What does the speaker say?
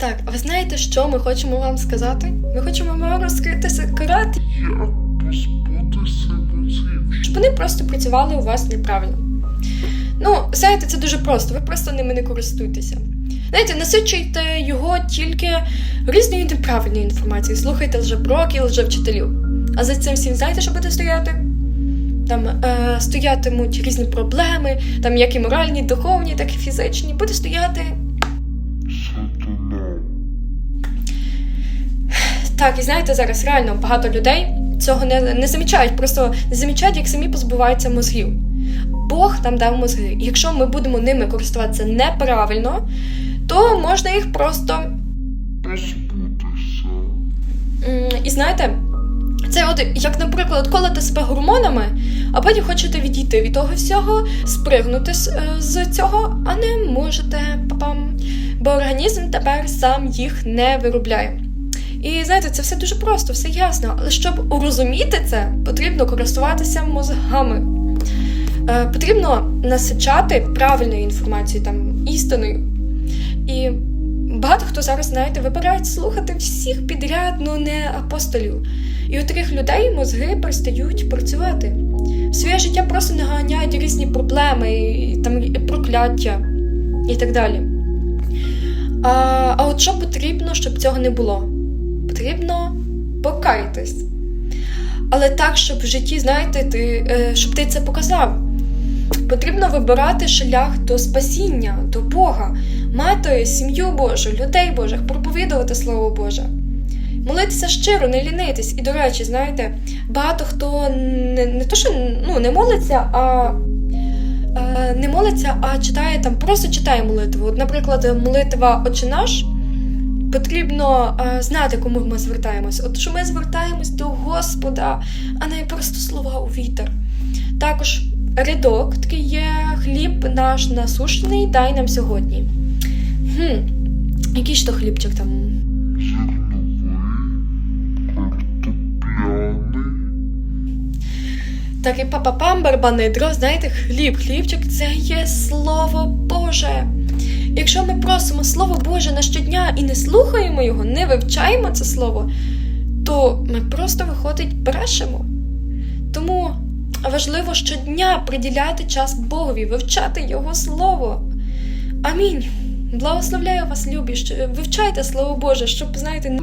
Так, а ви знаєте, що ми хочемо вам сказати? Ми хочемо вам розкрити секрет, позбутися щоб вони просто працювали у вас неправильно. Ну, знаєте, це дуже просто, ви просто ними не користуйтеся. Знаєте, насичуйте його тільки різною неправильною інформацією. Слухайте лжепроків, лжевчителів. А за цим всім знаєте, що буде стояти? Там е, стоятимуть різні проблеми, там як і моральні, духовні, так і фізичні. Буде стояти Так, і знаєте, зараз реально багато людей цього не, не замічають, просто не замічають, як самі позбуваються мозгів. Бог нам дав мозги. І якщо ми будемо ними користуватися неправильно, то можна їх просто. І знаєте, це от як, наприклад, колите себе гормонами, а потім хочете відійти від того всього, спригнути з, е, цього, а не можете, папам, бо організм тепер сам їх не виробляє. І знаєте, це все дуже просто, все ясно. Але щоб урозуміти це, потрібно користуватися мозгами. Е, потрібно насичати правильною інформацією, там, істиною. І багато хто зараз, знаєте, вибирають слухати всіх підряд, ну не апостолів. І у таких людей мозги перестають працювати. Своє життя просто наганяють різні проблеми, і, там, і прокляття і так далі. А, а от що потрібно, щоб цього не було? Потрібно покаятись. Але так, щоб в житті, знаєте, ти, е, щоб ти це показав. Потрібно вибирати шлях до спасіння, до Бога, мати сім'ю Божу, людей Божих, проповідувати Слово Боже. Молитися щиро, не лінитись. І, до речі, знаєте, багато хто не, не то, що ну, не молиться, а е, не молиться, а читає там, просто читає молитву. От, наприклад, молитва Отче наш. Потрібно е, знати, кому ми звертаємось. От що ми звертаємось до Господа, а не просто слова у вітер. Також рядок такий є хліб наш насушний, дай нам сьогодні. Хм, який ж то хлібчик там? Так і папа-пам, барбанидро, знаєте, хліб, хлібчик це є Слово Боже. Якщо ми просимо Слово Боже на щодня і не слухаємо його, не вивчаємо це слово, то ми просто виходить брешемо. Тому важливо щодня приділяти час Богові, вивчати Його Слово. Амінь. Благословляю вас, любі, що вивчайте Слово Боже, щоб, знаєте,